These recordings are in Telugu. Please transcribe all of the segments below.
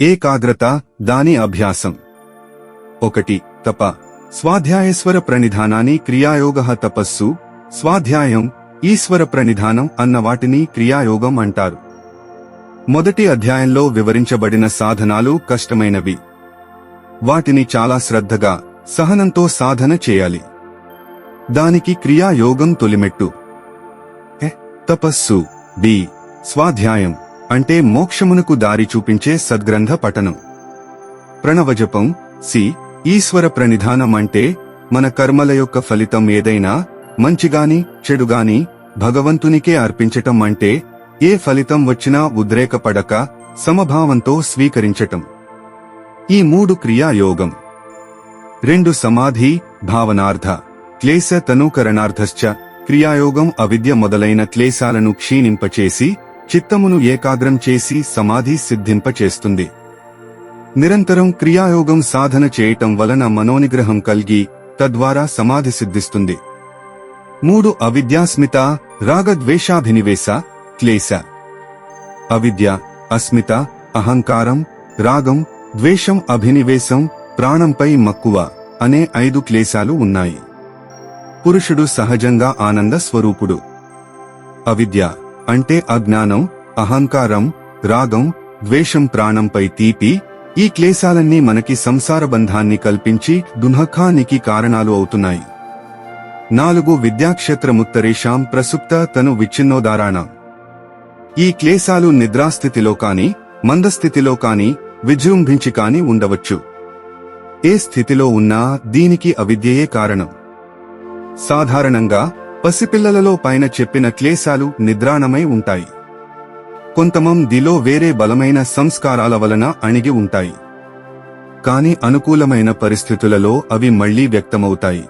ఏకాగ్రత దాని అభ్యాసం. ఒకటి తప. స్వాధ్యాయేశ్వర ప్రణిధానాన్ని క్రియాయోగ తపస్సు. స్వాధ్యాయం ఈశ్వర ప్రణిధానం అన్న వాటిని క్రియాయోగం అంటారు. మొదటి అధ్యాయంలో వివరించబడిన సాధనాలు కష్టమైనవి. వాటిని చాలా శ్రద్ధగా సహనంతో సాధన చేయాలి. దానికి క్రియాయోగం తొలిమెట్టు. తపస్సు. బి స్వాధ్యాయం. అంటే మోక్షమునకు దారి చూపించే సద్గ్రంథ పఠనం. ప్రణవజపం సి ఈశ్వర ప్రణిధానం అంటే మన కర్మల యొక్క ఫలితం ఏదైనా మంచిగాని చెడుగాని భగవంతునికే అర్పించటం అంటే ఏ ఫలితం వచ్చినా ఉద్రేకపడక సమభావంతో స్వీకరించటం. ఈ మూడు క్రియాయోగం. రెండు సమాధి భావనార్థ క్లేశ తనుకరణార్థశ్చ క్రియాయోగం అవిద్య మొదలైన క్లేశాలను క్షీణింపచేసి చిత్తమును ఏకాగ్రం చేసి సమాధి సిద్ధింపచేస్తుంది. నిరంతరం క్రియాయోగం సాధన చేయటం వలన మనోనిగ్రహం కలిగి తద్వారా సమాధి సిద్ధిస్తుంది. మూడు అవిద్యాస్మిత రాగద్వేషాభినివేశ క్లేశ. అవిద్య అస్మిత అహంకారం రాగం ద్వేషం అభినివేశం ప్రాణంపై మక్కువ అనే ఐదు క్లేశాలు ఉన్నాయి. పురుషుడు సహజంగా ఆనంద స్వరూపుడు. అవిద్య అంటే అజ్ఞానం అహంకారం రాగం ద్వేషం ప్రాణంపై తీపి ఈ క్లేశాలన్నీ మనకి సంసార బంధాన్ని కల్పించి దుఃఖానికి కారణాలు అవుతున్నాయి. నాలుగు విద్యాక్షేత్రముత్తరేషాం ప్రసుప్త తను విచ్ఛిన్నోదారాణ. ఈ క్లేశాలు నిద్రాస్థితిలో కాని మందస్థితిలో కాని విజృంభించి కాని ఉండవచ్చు. ఏ స్థితిలో ఉన్నా దీనికి అవిద్యయే కారణం. సాధారణంగా పసిపిల్లలలో పైన చెప్పిన క్లేశాలు నిద్రాణమై ఉంటాయి. కొంతమందిలో వేరే బలమైన సంస్కారాల వలన అణిగి ఉంటాయి. కాని అనుకూలమైన పరిస్థితులలో అవి మళ్ళీ వ్యక్తమవుతాయి.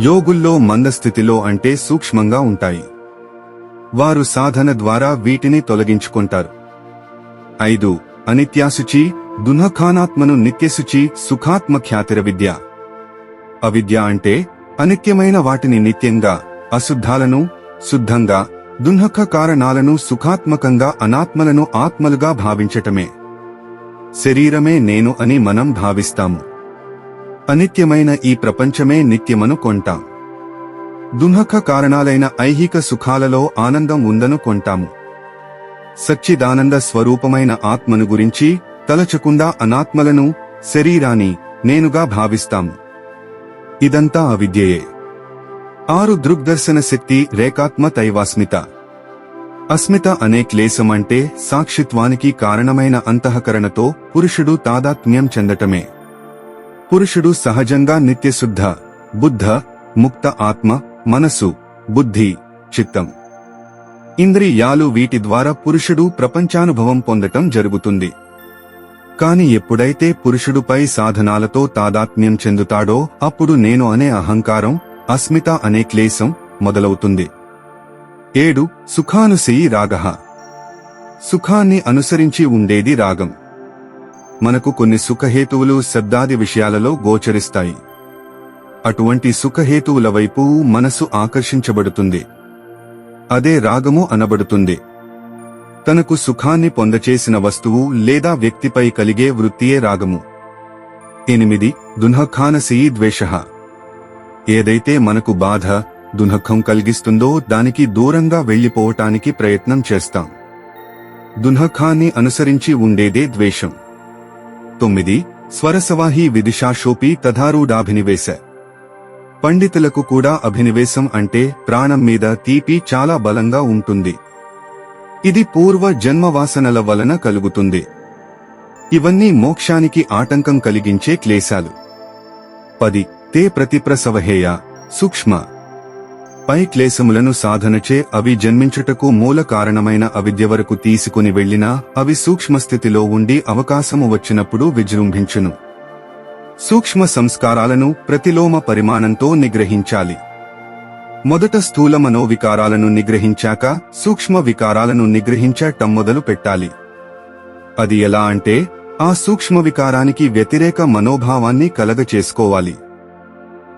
యోగుల్లో మందస్థితిలో అంటే సూక్ష్మంగా ఉంటాయి. వారు సాధన ద్వారా వీటిని తొలగించుకుంటారు. ఐదు అనిత్యాశుచి దునఖానాత్మను నిత్యశుచి సుఖాత్మ ఖ్యాతిర విద్య. అవిద్య అంటే అనిత్యమైన వాటిని నిత్యంగా అశుద్ధాలను శుద్ధంగా దున్హక కారణాలను సుఖాత్మకంగా అనాత్మలను ఆత్మలుగా భావించటమే. శరీరమే నేను అని మనం భావిస్తాము. అనిత్యమైన ఈ ప్రపంచమే నిత్యమను కొంటాం. దున్హక కారణాలైన ఐహిక సుఖాలలో ఆనందం ఉందను కొంటాము. సచ్చిదానంద స్వరూపమైన ఆత్మను గురించి తలచకుండా అనాత్మలను శరీరాన్ని నేనుగా భావిస్తాము. ఇదంతా అవిద్యయే ఆరు దృగ్దర్శన శక్తి రేఖాత్మ తైవాస్మిత. అస్మిత అనే క్లేశమంటే సాక్షిత్వానికి కారణమైన అంతఃకరణతో పురుషుడు తాదాత్మ్యం చెందటమే. పురుషుడు సహజంగా నిత్యశుద్ధ బుద్ధ ముక్త ఆత్మ మనసు బుద్ధి చిత్తం. ఇంద్రియాలు వీటి ద్వారా పురుషుడు ప్రపంచానుభవం పొందటం జరుగుతుంది. కాని ఎప్పుడైతే పురుషుడుపై సాధనాలతో తాదాత్మ్యం చెందుతాడో అప్పుడు నేను అనే అహంకారం అస్మిత అనే క్లేశం మొదలవుతుంది. ఏడు సుఖానుసయి రాగ. సుఖాన్ని అనుసరించి ఉండేది రాగం. మనకు కొన్ని సుఖహేతువులు శబ్దాది విషయాలలో గోచరిస్తాయి. అటువంటి సుఖహేతువుల వైపు మనసు ఆకర్షించబడుతుంది. అదే రాగము అనబడుతుంది. తనకు సుఖాన్ని పొందచేసిన వస్తువు లేదా వ్యక్తిపై కలిగే వృత్తియే రాగము. ఎనిమిది దున్హఖానసీ ద్వేష. ఏదైతే మనకు బాధ దునఖం కలిగిస్తుందో దానికి దూరంగా వెళ్ళిపోవటానికి ప్రయత్నం చేస్తాం. దున్హఖాన్ని అనుసరించి ఉండేదే ద్వేషం. తొమ్మిది స్వరసవాహి విదిశాశోపి తధారూఢాభినివేశ పండితులకు కూడా అభినివేశం అంటే ప్రాణం మీద తీపి చాలా బలంగా ఉంటుంది. ఇది పూర్వ జన్మవాసనల వలన కలుగుతుంది. ఇవన్నీ మోక్షానికి ఆటంకం కలిగించే క్లేశాలు. పది తే ప్రతిప్రసవహేయ సూక్ష్మ. పై క్లేశములను సాధనచే అవి జన్మించుటకు మూల కారణమైన అవిద్య వరకు తీసుకుని వెళ్ళినా అవి సూక్ష్మస్థితిలో ఉండి అవకాశము వచ్చినప్పుడు విజృంభించును. సూక్ష్మ సంస్కారాలను ప్రతిలోమ పరిమాణంతో నిగ్రహించాలి. మొదట స్థూల మనోవికారాలను నిగ్రహించాక సూక్ష్మ వికారాలను నిగ్రహించటం మొదలు పెట్టాలి. అది ఎలా అంటే ఆ సూక్ష్మ వికారానికి వ్యతిరేక మనోభావాన్ని కలగచేసుకోవాలి.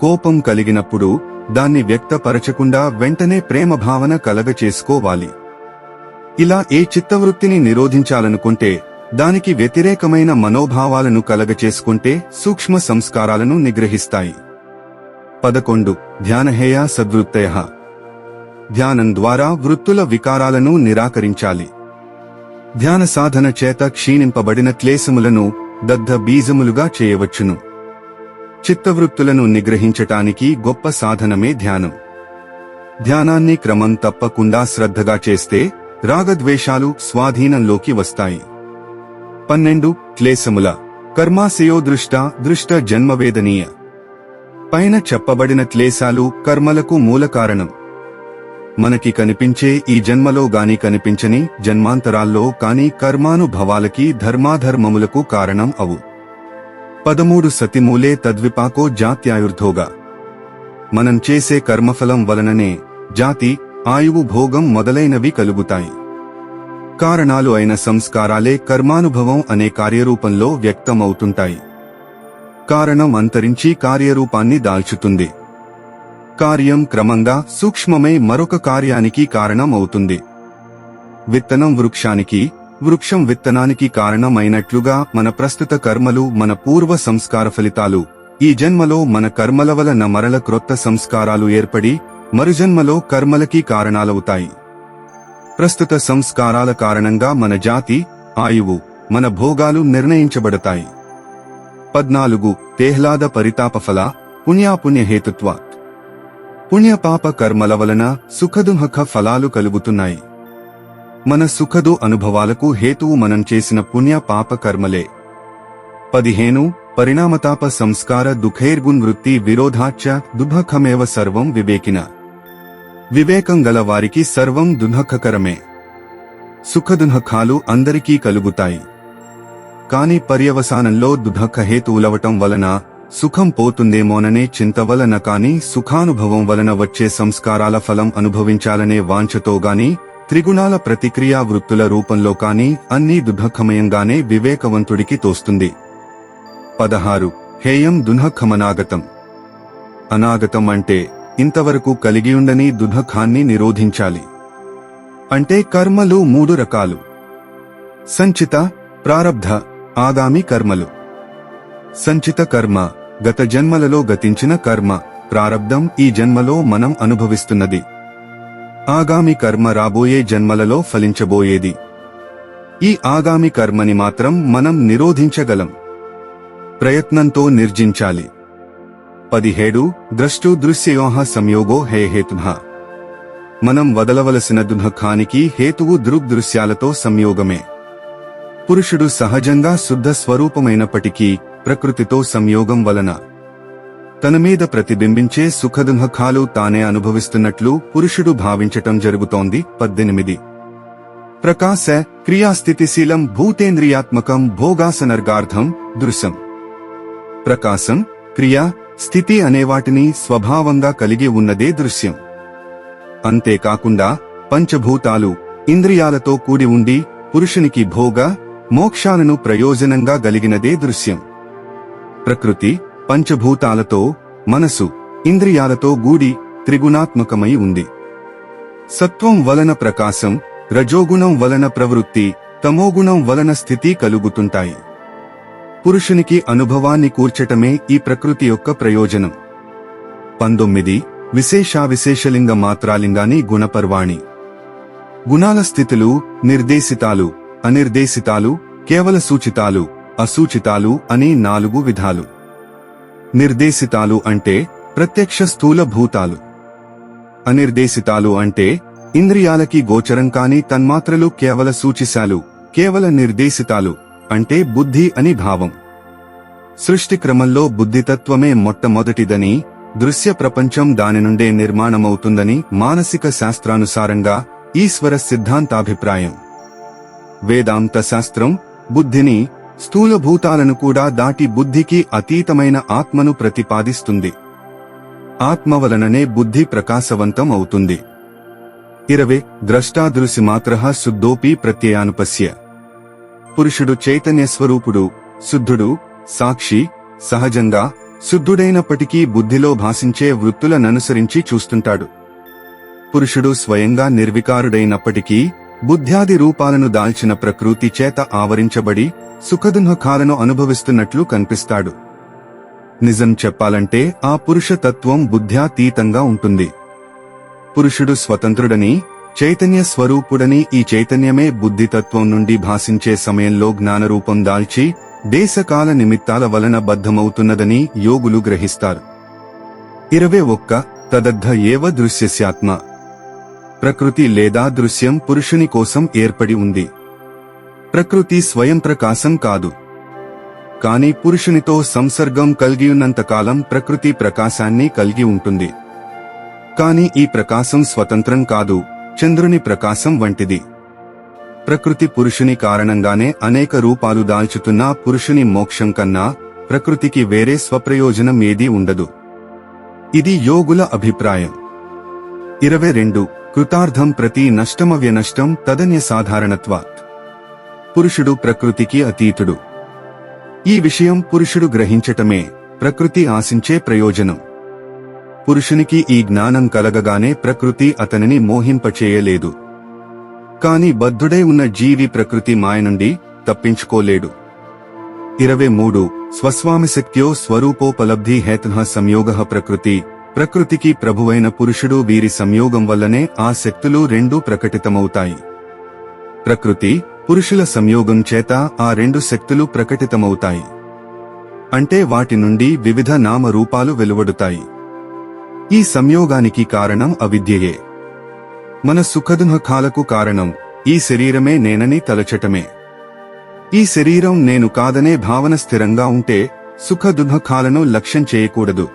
కోపం కలిగినప్పుడు దాన్ని వ్యక్తపరచకుండా వెంటనే ప్రేమ భావన కలగచేసుకోవాలి. ఇలా ఏ చిత్తవృత్తిని నిరోధించాలనుకుంటే దానికి వ్యతిరేకమైన మనోభావాలను కలగచేసుకుంటే సూక్ష్మ సంస్కారాలను నిగ్రహిస్తాయి. పదకొండు. ధ్యానహేయ సద్వృత్తయ ధ్యానం ద్వారా వృత్తుల వికారాలను నిరాకరించాలి. ధ్యాన సాధన చేత క్షీణింపబడిన క్లేశములను దగ్ధ బీజములుగా చేయవచ్చును. చిత్తవృత్తులను నిగ్రహించటానికి గొప్ప సాధనమే ధ్యానం. ధ్యానాన్ని క్రమం తప్పకుండా శ్రద్ధగా చేస్తే రాగద్వేషాలు స్వాధీనంలోకి వస్తాయి. పన్నెండు. క్లేశముల. కర్మాశయో దృష్ట దృష్ట జన్మవేదనీయ. పైన చెప్పబడిన క్లేశాలు కర్మలకు మూల కారణం. మనకి కనిపించే ఈ జన్మలో గాని కనిపించని జన్మాంతరాల్లో కాని కర్మానుభవాలకి ధర్మాధర్మములకు కారణం అవు. పదమూడు సతిమూలే తద్విపాకో జాత్యాయుర్ధోగా. మనం చేసే కర్మఫలం వలననే జాతి ఆయువు భోగం మొదలైనవి కలుగుతాయి. కారణాలు అయిన సంస్కారాలే కర్మానుభవం అనే కార్యరూపంలో వ్యక్తమవుతుంటాయి. కారణం అంతరించి కార్యరూపాన్ని దాల్చుతుంది. కార్యం క్రమంగా సూక్ష్మమై మరొక కార్యానికి కారణం అవుతుంది విత్తనం వృక్షానికి వృక్షం విత్తనానికి కారణమైనట్లుగా మన ప్రస్తుత కర్మలు మన పూర్వ సంస్కార ఫలితాలు. ఈ జన్మలో మన కర్మల వలన మరల క్రొత్త సంస్కారాలు ఏర్పడి మరుజన్మలో కర్మలకి కారణాలవుతాయి. ప్రస్తుత సంస్కారాల కారణంగా మన జాతి ఆయువు మన భోగాలు నిర్ణయించబడతాయి. పద్నాలుగు తేహ్లాద పరితాపఫల పుణ్యాపుణ్యహేతుత్వాత్. పుణ్యపాప కర్మల వలన సుఖదుముఖ ఫలాలు కలుగుతున్నాయి. మన సుఖదు అనుభవాలకు హేతువు మనం చేసిన పుణ్య పాప కర్మలే పదిహేను పరిణామతాప సంస్కార దుఃఖైర్గున్ వృత్తి విరోధాచ దుఃఖమేవ సర్వం వివేకిన. వివేకం గల వారికి సర్వం దుఃఖకరమే సుఖదుఃఖాలు అందరికీ కలుగుతాయి. కాని పర్యవసానంలో దుఃఖ హేతువులవటం వలన సుఖం పోతుందేమోననే చింత వలన కాని సుఖానుభవం వలన వచ్చే సంస్కారాల ఫలం అనుభవించాలనే వాంఛతో గాని త్రిగుణాల ప్రతిక్రియా వృత్తుల రూపంలో కాని అన్నీ దుఃఖమయంగానే వివేకవంతుడికి తోస్తుంది. పదహారు. హేయం దుఃఖమనాగతం. అనాగతం అంటే ఇంతవరకు కలిగియుండని దుఃఖాన్ని నిరోధించాలి. అంటే కర్మలు మూడు రకాలు. సంచిత ప్రారబ్ధ ఆగామి కర్మలు. సంచిత కర్మ గత జన్మలలో గతించిన కర్మ ప్రారబ్ధం ఈ జన్మలో మనం అనుభవిస్తున్నది. ఆగామి కర్మ రాబోయే జన్మలలో ఫలించబోయేది. ఈ ఆగామి కర్మని మాత్రం మనం నిరోధించగలం. ప్రయత్నంతో నిర్జించాలి. పదిహేడు ద్రష్టు దృశ్యయోహ సంయోగో హే హేతుః మనం వదలవలసిన దుఃఖానికి హేతువు దృగ్దృశ్యాలతో సంయోగమే. పురుషుడు సహజంగా శుద్ధ స్వరూపమైనప్పటికీ ప్రకృతితో సంయోగం వలన తన మీద ప్రతిబింబించే సుఖదుఃఖాలు తానే అనుభవిస్తున్నట్లు పురుషుడు భావించటం జరుగుతోంది. పద్దెనిమిది. ప్రకాశ క్రియాస్థితిశీలం భూతేంద్రియాత్మకం భోగాసనర్గార్థం దృశ్యం. ప్రకాశం క్రియ స్థితి అనేవాటిని స్వభావంగా కలిగి ఉన్నదే దృశ్యం. అంతేకాకుండా పంచభూతాలు ఇంద్రియాలతో కూడి ఉండి పురుషునికి భోగ మోక్షాలను ప్రయోజనంగా గలిగినదే దృశ్యం. ప్రకృతి పంచభూతాలతో మనసు ఇంద్రియాలతో గూడి త్రిగుణాత్మకమై ఉంది. సత్వం వలన ప్రకాశం రజోగుణం వలన ప్రవృత్తి తమోగుణం వలన స్థితి కలుగుతుంటాయి. పురుషునికి అనుభవాన్ని కూర్చటమే ఈ ప్రకృతి యొక్క ప్రయోజనం. పంతొమ్మిది. విశేషావిశేషలింగ మాత్రాలింగాని గుణపర్వాణి. గుణాల స్థితులు నిర్దేశితాలు అనిర్దేశితాలు కేవల సూచితాలు అసూచితాలు అని నాలుగు విధాలు. నిర్దేశితాలు అంటే ప్రత్యక్ష స్థూల భూతాలు. అనిర్దేశితాలు అంటే ఇంద్రియాలకి గోచరం కాని తన్మాత్రలు కేవల సూచిశాలు కేవల నిర్దేశితాలు అంటే బుద్ధి అని భావం. సృష్టి క్రమంలో బుద్ధితత్వమే మొట్టమొదటిదని దృశ్య ప్రపంచం దాని నుండే నిర్మాణమవుతుందని మానసిక శాస్త్రానుసారంగా ఈశ్వర సిద్ధాంతాభిప్రాయం. వేదాంత శాస్త్రం బుద్ధిని స్థూలభూతాలను కూడా దాటి బుద్ధికి అతీతమైన ఆత్మను ప్రతిపాదిస్తుంది. ఆత్మ వలననే బుద్ధి ప్రకాశవంతం అవుతుంది. ఇరవే ద్రష్టాదృశి మాత్ర శుద్ధోపి ప్రత్యయానుపస్య. పురుషుడు చైతన్య స్వరూపుడు శుద్ధుడు సాక్షి సహజంగా శుద్ధుడైనప్పటికీ బుద్ధిలో భాషించే వృత్తులననుసరించి చూస్తుంటాడు. పురుషుడు స్వయంగా నిర్వికారుడైనప్పటికీ బుద్ధ్యాది రూపాలను దాల్చిన ప్రకృతి చేత ఆవరించబడి సుఖదుఃఖాలను అనుభవిస్తున్నట్లు కనిపిస్తాడు. నిజం చెప్పాలంటే ఆ పురుష తత్వం బుద్ధ్యాతీతంగా ఉంటుంది. పురుషుడు స్వతంత్రుడని చైతన్య స్వరూపుడని ఈ చైతన్యమే బుద్ధితత్వం నుండి భాసించే సమయంలో జ్ఞానరూపం దాల్చి దేశకాల నిమిత్తాల వలన బద్ధమవుతున్నదని యోగులు గ్రహిస్తారు. ఇరవై ఒక్క తదగ్ధ ఏవ దృశ్యస్యాత్మ. ప్రకృతి లేదా దృశ్యం పురుషుని కోసం ఏర్పడి ఉంది. ప్రకృతి స్వయం ప్రకాశం కాదు. కాని పురుషునితో సంసర్గం కలిగియున్నంతకాలం ప్రకృతి ప్రకాశాన్ని కలిగి ఉంటుంది. కాని ఈ ప్రకాశం స్వతంత్రం కాదు చంద్రుని ప్రకాశం వంటిది. ప్రకృతి పురుషుని కారణంగానే అనేక రూపాలు దాల్చుతున్న పురుషుని మోక్షం కన్నా ప్రకృతికి వేరే స్వప్రయోజనం ఏదీ ఉండదు. ఇది యోగుల అభిప్రాయం. ఇరవై రెండు కృతార్థం ప్రతి నష్టమవ్యనష్టం తదన్య సాధారణత్వాత్ పురుషుడు ప్రకృతికి అతీతుడు. ఈ విషయం పురుషుడు గ్రహించటమే ప్రకృతి ఆశించే ప్రయోజనం. పురుషునికి ఈ జ్ఞానం కలగగానే ప్రకృతి అతనిని మోహింపచేయలేదు. కాని బద్ధుడై ఉన్న జీవి ప్రకృతి మాయ నుండి తప్పించుకోలేడు. ఇరవై మూడు. స్వస్వామిశక్త్యో స్వరూపోపలబ్ధి హేతు సంయోగ ప్రకృతి ప్రకృతికి ప్రభువైన పురుషుడు వీరి సంయోగం వల్లనే ఆ శక్తులు రెండూ ప్రకటితమవుతాయి. ప్రకృతి పురుషుల సంయోగం చేత ఆ రెండు శక్తులు ప్రకటితమవుతాయి. అంటే వాటి నుండి వివిధ నామ రూపాలు వెలువడుతాయి. ఈ సంయోగానికి కారణం అవిద్యయే. మన సుఖదుఃఖాలకు కారణం ఈ శరీరమే నేనని తలచటమే. ఈ శరీరం నేను కాదనే భావన స్థిరంగా ఉంటే సుఖదుఃఖాలను లక్ష్యం చేయకూడదు.